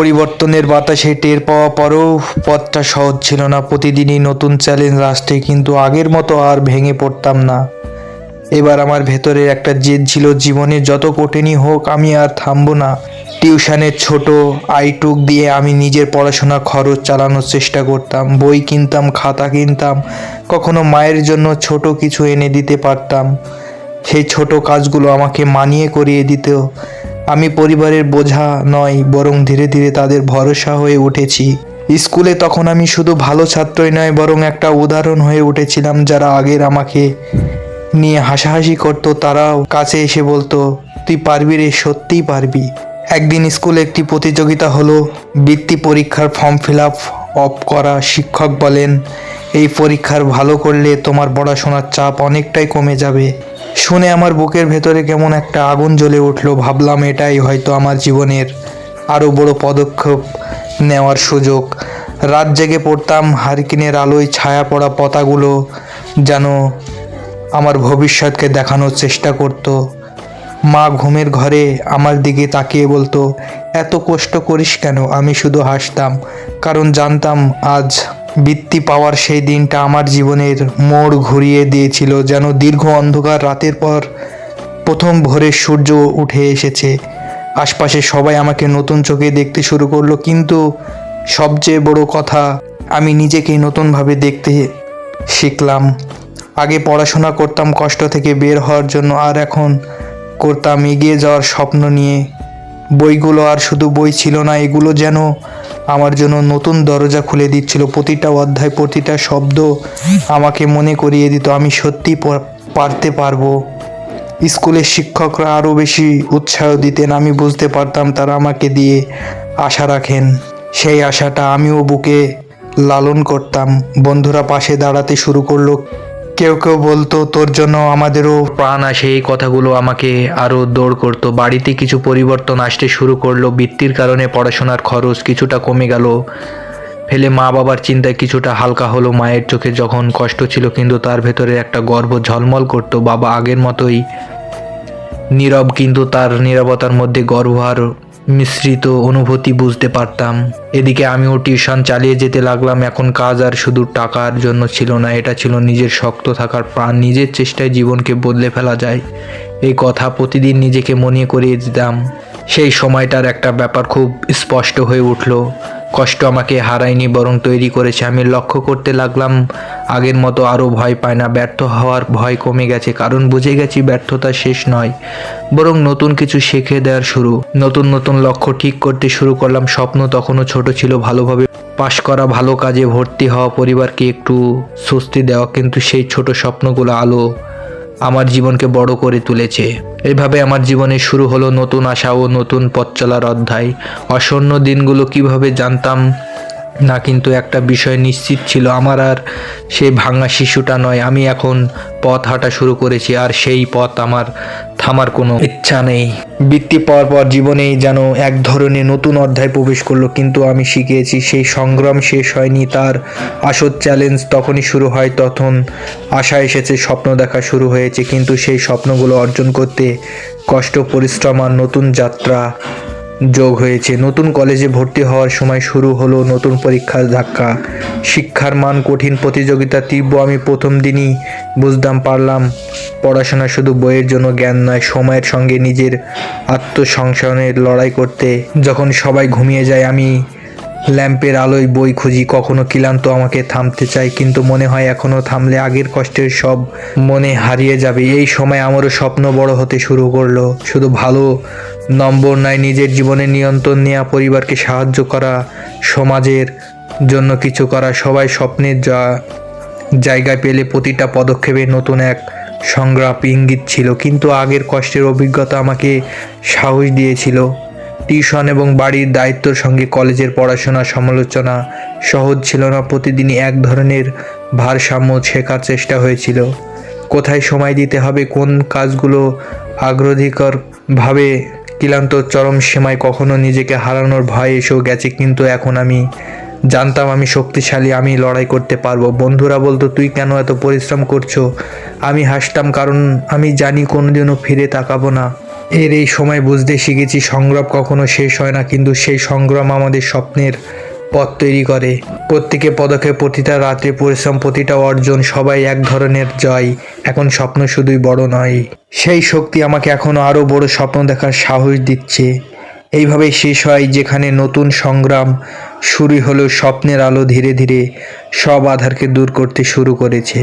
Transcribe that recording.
পরিবর্তনের বাতাসে টের পাওয়া পরও পথটা সহজ ছিল না। প্রতিদিনই নতুন চ্যালেঞ্জ আসতে কিন্তু আগের মতো আর ভেঙে পড়তাম না। এবার আমার ভেতরে একটা জেদ ছিল, জীবনে যত কঠিনই হোক আমি আর থামবো না। টিউশনের ছোট আইটুক দিয়ে আমি নিজের পড়াশোনার খরচ চালানোর চেষ্টা করতাম, বই কিনতাম, খাতা কিনতাম, কখনো মায়ের জন্য ছোট কিছু এনে দিতে পারতাম। সেই ছোট কাজগুলো আমাকে মানিয়ে করিয়ে দিত আমি পরিবারের বোঝা নয়, বরং ধীরে ধীরে তাদের ভরসা হয়ে উঠেছি। স্কুলে তখন আমি শুধু ভালো ছাত্রই নয়, বরং একটা উদাহরণ হয়ে উঠেছিলাম যারা আগের আমাকে নিয়ে হাসাহাসি করতো। তারাও কাছে এসে বলতো, তুই পারবি রে, সত্যিই পারবি। একদিন স্কুলে একটি প্রতিযোগিতা হলো, বৃত্তি পরীক্ষার ফর্ম ফিল আপ অফ করা। শিক্ষক বলেন, এই পরীক্ষার ভালো করলে তোমার পড়াশোনার চাপ অনেকটাই কমে যাবে। শুনে আমার বুকের ভেতরে কেমন একটা আগুন জ্বলে উঠল। ভাবলাম এটাই হয়তো আমার জীবনের আরও বড় পদক্ষেপ নেওয়ার সুযোগ। রাত জেগে পড়তাম, হারিকিনের আলোয় ছায়া পড়া পতাগুলো যেন আমার ভবিষ্যৎকে দেখানোর চেষ্টা করত। মা ঘুমের ঘরে আমার দিকে তাকিয়ে বলতো, এত কষ্ট করিস কেন? আমি শুধু হাসতাম, কারণ জানতাম আজ বৃত্তি পাওয়ার সেই দিনটা আমার জীবনের মোড় ঘুরিয়ে দিয়েছিল, যেন দীর্ঘ অন্ধকার রাতের পর প্রথম ভোরের সূর্য উঠে এসেছে। আশপাশে সবাই আমাকে নতুন চোখে দেখতে শুরু করল, কিন্তু সবচেয়ে বড় কথা, আমি নিজেকে নতুনভাবে দেখতে শিখলাম। আগে পড়াশোনা করতাম, কষ্ট থেকে বের হওয়ার জন্য, আর এখন করতাম, এগিয়ে যাওয়ার স্বপ্ন নিয়ে। বইগুলো আর শুধু বই ছিল না, এগুলো যেন আমার জন্য নতুন দরজা খুলে দিচ্ছিল। প্রতিটা অধ্যায়, প্রতিটা শব্দ আমাকে মনে করিয়ে দিত, আমি সত্যি পারতে পারব। স্কুলের শিক্ষকরা আরও বেশি উৎসাহ দিতেন, আমি বুঝতে পারতাম তারা আমাকে দিয়ে আশা রাখেন। সেই আশাটা আমিও বুকে লালন করতাম। বন্ধুরা পাশে দাঁড়াতে শুরু করল কেউ কেউ বলতো, তোর জন্য আমাদেরও প্রাণ আসে। এই কথাগুলো আমাকে আরও দৌড় করতো। বাড়িতে কিছু পরিবর্তন আসতে শুরু করল। বৃত্তির কারণে পড়াশোনার খরচ কিছুটা কমে গেল। ফেলে মা বাবার চিন্তায় কিছুটা হালকা হলো। মায়ের চোখে যখন কষ্ট ছিল, কিন্তু তার ভেতরে একটা গর্ব ঝলমল করতো। বাবা আগের মতোই নীরব, কিন্তু তার নীরবতার মধ্যে গর্ব আর মিশ্রিত অনুভূতি বুঝতে পারতাম। এদিকে আমিও টিউশন চালিয়ে যেতে লাগলাম, এখন কাজ আর শুধু টাকার জন্য ছিল না, এটা ছিল নিজের শক্ত থাকার প্রাণ, নিজের চেষ্টায় জীবনকে বদলে ফেলা যায়। এই কথা প্রতিদিন নিজেকে মনে করিয়ে দিতাম। সেই সময়টার একটা ব্যাপার খুব স্পষ্ট হয়ে উঠল। কষ্ট আমাকে হারায়নি, বরং তৈরি করেছে। আমি লক্ষ্য করতে লাগলাম, আগের মতো আরও ভয় পায় না। ব্যর্থ হওয়ার ভয় কমে গেছে, কারণ বুঝে গেছি ব্যর্থতা শেষ নয়, বরং নতুন কিছু শিখে দেওয়ার শুরু। নতুন নতুন লক্ষ্য ঠিক করতে শুরু করলাম। স্বপ্ন তখনও ছোট ছিল, ভালোভাবে পাশ করা, ভালো কাজে ভর্তি হওয়া, পরিবারকে একটু স্বস্তি দেওয়া, কিন্তু সেই ছোট স্বপ্নগুলো আলো আমার জীবনকে বড় করে তুলেছে। এভাবে আমার জীবনে শুরু হলো নতুন আশা ও নতুন পথ চলার অধ্যায়। অসন্ন দিনগুলো কীভাবে জানতাম না, কিন্তু একটা বিষয় নিশ্চিত ছিল, আমার আর সেই ভাঙা শিশুটা নয়। আমি এখন পথ হাঁটা শুরু করেছি, আর সেই পথ আমার থামার কোনো ইচ্ছা নেই। বৃত্তি পাওয়ার পর জীবনেই যেন এক ধরনের নতুন অধ্যায় প্রবেশ করল, কিন্তু আমি শিখেছি সেই সংগ্রাম শেষ হয়নি, তার আসল চ্যালেঞ্জ তখনই শুরু হয়, তখন আশা এসেছে, স্বপ্ন দেখা শুরু হয়েছে, কিন্তু সেই স্বপ্নগুলো অর্জন করতে কষ্ট, পরিশ্রম আর নতুন যাত্রা যোগ হয়েছে। নতুন কলেজে ভর্তি হওয়ার সময় শুরু হলো নতুন পরীক্ষার ধাক্কা। শিক্ষার মান কঠিন প্রতিযোগিতা তীব্র, আমি প্রথম দিনই বুঝতাম পারলাম। পড়াশোনা শুধু বইয়ের জন্য জ্ঞান নয়, সময়ের সঙ্গে নিজের আত্মসংশনের লড়াই করতে। যখন সবাই ঘুমিয়ে যায়, আমি ল্যাম্পের আলোয় বই খুঁজি, কখনো ক্লান্ত আমাকে থামতে চাই কিন্তু মনে হয় এখনও থামলে আগের কষ্টের সব মনে হারিয়ে যাবে। এই সময় আমারও স্বপ্ন বড় হতে শুরু করল। শুধু ভালো নম্বর নয় নিজের জীবনে নিয়ন্ত্রণ নেওয়া পরিবারকে সাহায্য করা, সমাজের জন্য কিছু করা, সবাই স্বপ্নের যা জায়গায় পেলে প্রতিটা পদক্ষেপে নতুন এক সংগ্রাম ইঙ্গিত ছিল। কিন্তু আগের কষ্টের অভিজ্ঞতা আমাকে সাহস দিয়েছিল। টিউশন এবং বাড়ির দায়িত্বর সঙ্গে কলেজের পড়াশোনা, সমালোচনা সহজ ছিল না। প্রতিদিনই এক ধরনের ভারসাম্য শেখার চেষ্টা হয়েছিল। কোথায় সময় দিতে হবে, কোন কাজগুলো আগ্রাধিকারভাবে ক্লান্ত, চরম সীমায় কখনো নিজেকে হারানোর ভয় এসেও গেছে, কিন্তু এখন আমি জানতাম আমি শক্তিশালী, আমি লড়াই করতে পারব। বন্ধুরা বলতো, তুই কেন এত পরিশ্রম করছ? আমি হাসতাম, কারণ আমি জানি কোনোদিনও ফিরে তাকাবো না। এর এই সময় বুঝতে শিখেছি সংগ্রাম কখনো শেষ হয় না, কিন্তু সেই সংগ্রাম আমাদের স্বপ্নের পথ তৈরি করে। প্রত্যেকে পদক্ষেপ, প্রতিটা রাত্রে পরিশ্রম, প্রতিটা অর্জন, সবাই এক ধরনের জয়। এখন স্বপ্ন শুধুই বড় নয়। সেই শক্তি আমাকে এখনও আরও বড় স্বপ্ন দেখার সাহস দিচ্ছে। এইভাবে শেষ হয়, যেখানে নতুন সংগ্রাম শুরু হলো স্বপ্নের আলো ধীরে ধীরে সব আধারকে দূর করতে শুরু করেছে।